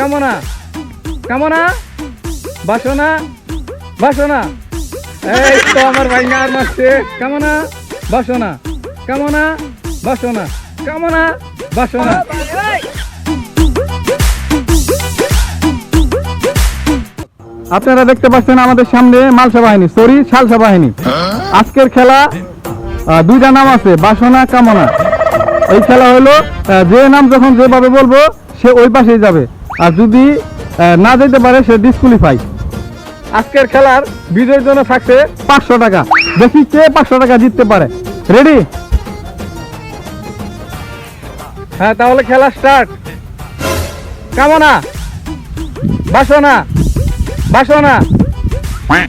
কামনা কামনা, বাসনা বাসনা। এই তো আমার ভাই আর মারছে। কামনা, বাসনা কামনা বাসনা কামনা, বাসনা। আপনারা দেখতে পাচ্ছেন আমাদের সামনে মালসা বাহিনী, সরি, সালসা বাহিনী। আজকের খেলা দুইটা নাম আছে, বাসনা, কামনা। এই খেলা হলো যে নাম যখন যেভাবে বলব, সে ওই পাশেই যাবে। আর যদি না যেতে পারে, সে ডিসকোয়ালিফাই আজকের খেলার বিজয়ের জন্য থাকছে পাঁচশো টাকা। দেখি কে পাঁচশো টাকা জিততে পারে। রেডি হ্যাঁ তাহলে খেলা স্টার্ট কামনা। বাসনা। বাসনা।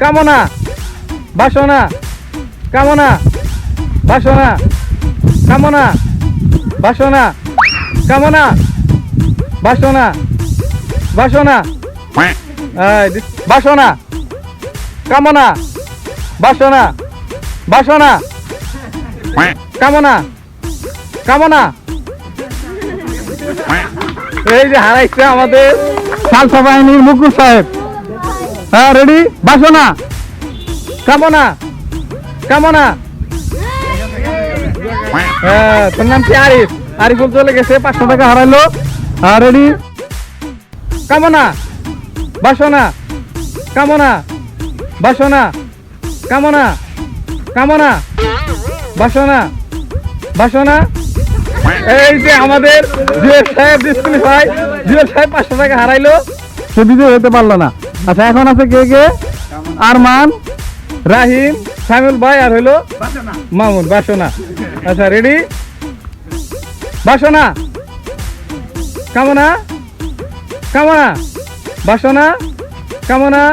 কামনা। বাসনা। কামনা। বাসনা। কামনা। বাসনা। কামনা। বাসনা। বাসনা। বাসনা। কামনা। বাসনা। বাসনা। কামনা। কামনা। এই যে হারাইছে আমাদের সালসা বাহিনীর মুকুল সাহেব। হ্যাঁ রেডি বাসনা। কামনা। কামনা। হ্যাঁ তোর নাম কি আরিফ? আরিফুল চলে গেছে, পাঁচশো টাকা হারাইলো। হ্যাঁ রেডি কামনা বাসনা কামনা বাসনা কামনা কামনা বাসনা বাসনা। এই যে আমাদের জুয়েল সাহেব ডিসকুলিফাই জুয়েল সাহেব পাঁচশো টাকা হারাইলো। সে বিজয় হতে পারল না। আচ্ছা এখন আছে কে কে? আরমান রাহিম সামিউল ভাই আর হইল মামুন বাসনা। আচ্ছা রেডি বাসনা। কামনা? কামনা। বাসনা। কামনা।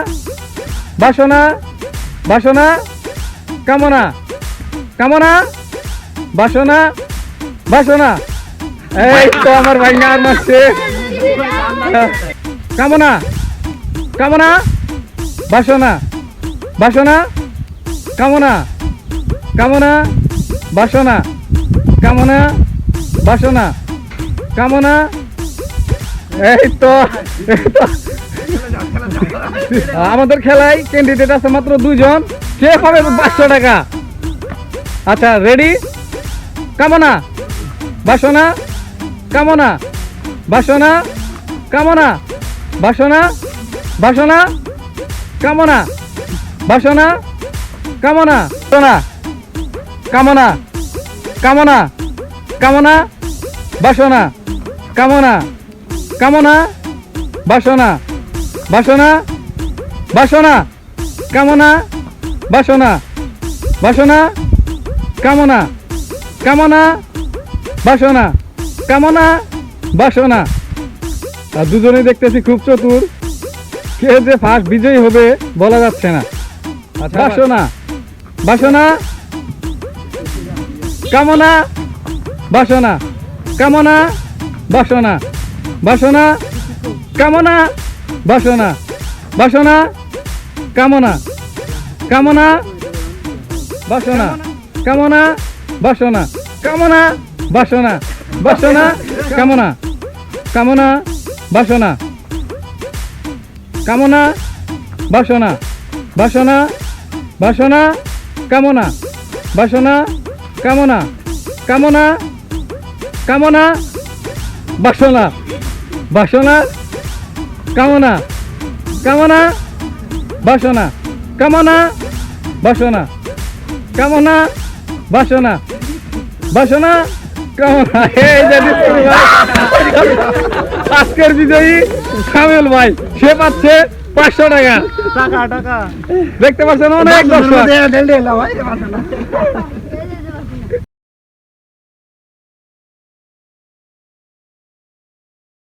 বাসনা। বাসনা। কামনা। কামনা। বাসনা। বাসনা। এই তো আমার ভাই আর মারছে। কামনা। কামনা। বাসনা। বাসনা। কামনা। কামনা। বাসনা। কামনা। বাসনা। কামনা। এই তো আমাদের খেলায় ক্যান্ডিডেট আছে মাত্র দুইজন। কে পাবে পাঁচশো টাকা? আচ্ছা রেডি কামনা? বাসনা? কামনা? বাসনা? কামনা? বাসনা? বাসনা? কামনা? বাসনা? কামনা? বাসনা? কামনা? কামনা? কামনা? বাসনা? কামনা? কামনা বাসনা বাসনা বাসনা কামনা বাসনা বাসনা কামনা কামনা বাসনা কামনা বাসনা। আর দুজনেই দেখতেছি খুব চতুর। কে যে ফার্স্ট বিজয়ী হবে বলা যাচ্ছে না। আচ্ছা বাসনা বাসনা কামনা বাসনা কামনা বাসনা। বাসনা, কামনা, বাসনা বাসনা, কামনা কামনা, বাসনা কামনা বাসনা কামনা, বাসনা বাসনা, কামনা কামনা, বাসনা কামনা, বাসনা বাসনা বাসনা, কামনা বাসনা, কামনা কামনা কামনা, বাসনা। বাসনা কামনা কামনা বাসনা কামনা বাসনা কামনা বাসনা বাসনা কামনা। এই যে আজকের বিজয়ী সামিল ভাই সে পাচ্ছে পাঁচশো টাকা। টাকা টাকা। দেখতে পাচ্ছেন অনেক দর্শক।